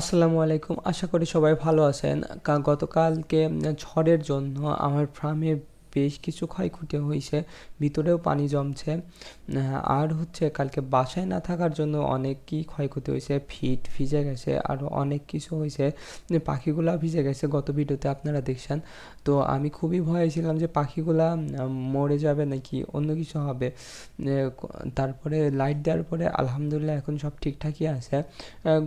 আসসালামু আলাইকুম। আশা করি সবাই ভালো আছেন। গতকালকে ঝড়ের জন্য আমার ফার্মে বেশ কিছু ক্ষয়ক্ষতি হয়েছে, ভিতরেও পানি জমছে। আর হচ্ছে কালকে বাসায় না থাকার জন্য অনেক কি ক্ষয়ক্ষতি হয়েছে, ফিট ভিজে গেছে আরও অনেক কিছু হয়েছে। পাখিগুলা ভিজে গেছে, গত ভিডিওতে আপনারা দেখছেন। তো আমি খুবই ভয়ে ছিলাম যে পাখিগুলা মরে যাবে নাকি, অন্য কিছু হবে। তারপরে লাইট দেওয়ার পরে আলহামদুলিল্লাহ এখন সব ঠিকঠাকই আছে।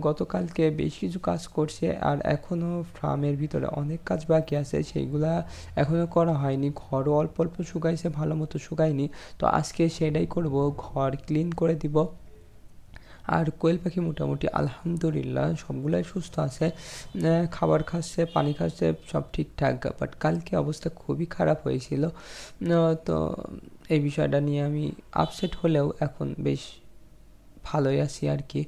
গতকালকে বেশ কিছু কাজ করছে, আর এখনও ফার্মের ভিতরে অনেক কাজ বাকি আছে, সেইগুলা এখনও করা হয়নি ঘরও অল্প অল্প শুকাইছে, ভালো মতো শুকায়নি। তো আজকে সেটাই করব, ঘর ক্লিন করে দিব। আর কোয়েল পাখি মোটামুটি আলহামদুলিল্লাহ সবগুলাই সুস্থ আছে। খাবার খাচ্ছে, পানি খাচ্ছে, সব ঠিকঠাক। বাট কালকে অবস্থা খুবই খারাপ হয়েছিল। তো এই বিষয়টা নিয়ে আমি আপসেট হলেও এখন বেশ ভালোই আছি আর কি।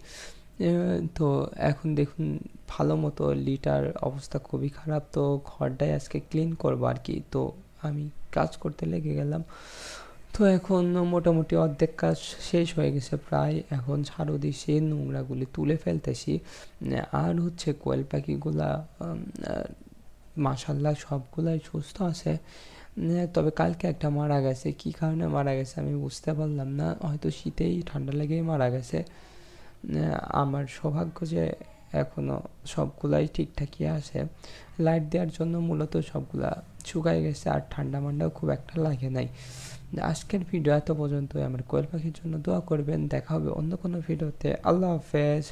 তো এখন দেখুন, ভালো মতো লিটার অবস্থা খুবই খারাপ। তো ঘরটাই আজকে ক্লিন করব আর কি। তো আমি কাজ করতে লেগে গেলাম। তো এখন মোটামুটি অর্ধেক কাজ শেষ হয়ে গেছে প্রায়। এখন ঝাড়ু দিছি, নোংরাগুলি তুলে ফেলতেছি। আর হচ্ছে কোয়েল পাখিগুলা মাসাল্লাহ সবগুলাই সুস্থ আছে। তবে কালকে একটা মারা গেছে। কি কারণে মারা গেছে আমি বুঝতে পারলাম না। হয়তো শীতেই ঠান্ডা লেগেই মারা গেছে। আমার সৌভাগ্য যে এখনও সবগুলাই ঠিকঠাকই আছে। লাইট দেওয়ার জন্য মূলত সবগুলা শুকায় গেছে আর ঠান্ডা মান্ডাও খুব একটা লাগে নাই। আজকের ভিডিও এত পর্যন্ত আমার কোয়েল পাখির জন্য দোয়া করবেন। দেখা হবে অন্য কোনো ভিডিওতে আল্লাহ হাফেজ।